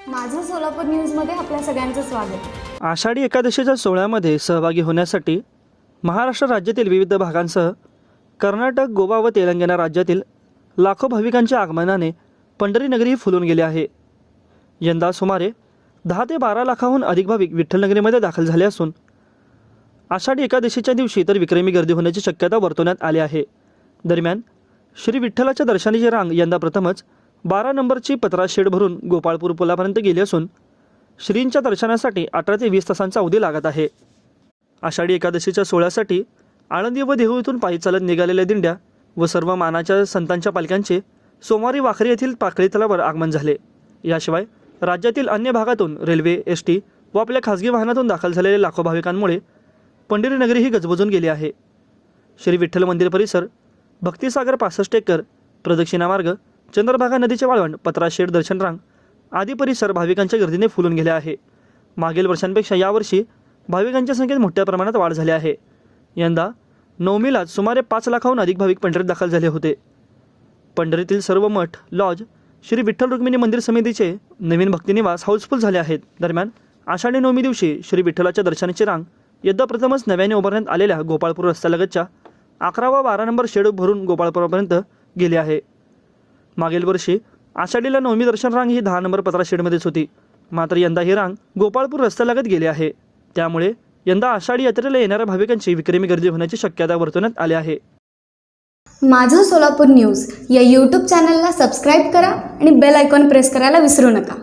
सोलापूर न्यूजमध्ये आपल्या सगळ्यांचं स्वागत. आषाढी एकादशीच्या सोहळ्यामध्ये सहभागी होण्यासाठी महाराष्ट्र राज्यातील विविध भागांसह कर्नाटक गोवा व तेलंगणा राज्यातील लाखो भाविकांच्या आगमनाने पंढरी नगरी फुलून गेली आहे. यंदा सुमारे दहा ते बारा लाखाहून अधिक भाविक विठ्ठलनगरीमध्ये दाखल झाले असून आषाढी एकादशीच्या दिवशी तर विक्रमी गर्दी होण्याची शक्यता वर्तवण्यात आली आहे. दरम्यान श्री विठ्ठलाच्या दर्शनाची रांग यंदा प्रथमच बारा नंबरची पत्रा शेड भरून गोपाळपूर पुलापर्यंत गेली असून श्रींच्या दर्शनासाठी अठरा ते वीस तासांचा अवधी लागत आहे. आषाढी एकादशीच्या सोहळ्यासाठी आळंदी व देहू येथून पायी चालत निघालेल्या दिंड्या व सर्व मानाच्या संतांच्या पालख्यांचे सोमवारी वाखरी येथील पाकळी तलावर आगमन झाले. याशिवाय राज्यातील अन्य भागातून रेल्वे एस टी व आपल्या खासगी वाहनातून दाखल झालेल्या लाखो भाविकांमुळे पंढरीनगरी ही गजबजून गेली आहे. श्री विठ्ठल मंदिर परिसर भक्तिसागर पासष्ट एकर प्रदक्षिणा मार्ग चंद्रभागा नदीचे वाळवण पत्राशेड दर्शन रांग आदी परिसर भाविकांच्या गर्दीने फुलून गेले आहे. मागील वर्षांपेक्षा यावर्षी भाविकांच्या संख्येत मोठ्या प्रमाणात वाढ झाली आहे. यंदा नवमीलाच सुमारे पाच लाखाहून अधिक भाविक पंढरीत दाखल झाले होते. पंढरीतील सर्व मठ लॉज श्री विठ्ठल रुक्मिणी मंदिर समितीचे नवीन भक्तिनिवास हाऊसफुल झाले आहेत. दरम्यान आषाढी नवमी दिवशी श्री विठ्ठलाच्या दर्शनाची रांग यदा प्रथमच नव्याने उभारण्यात आलेल्या गोपाळपूर रस्त्यालगतच्या अकरा व बारा नंबर शेड भरून गोपाळपुरापर्यंत गेली आहे. मागील वर्षी आषाढीला नवमी दर्शन रांग ही दहा नंबर पत्रा शेडमध्येच होती. मात्र यंदा ही रांग गोपाळपूर रस्त्यालगत गेली आहे. त्यामुळे यंदा आषाढी यात्रेला येणाऱ्या भाविकांची विक्रमी गर्दी होण्याची शक्यता वर्तवण्यात आली आहे. माझं सोलापूर न्यूज या यूट्यूब चॅनलला सबस्क्राईब करा आणि बेल आयकॉन प्रेस करायला विसरू नका.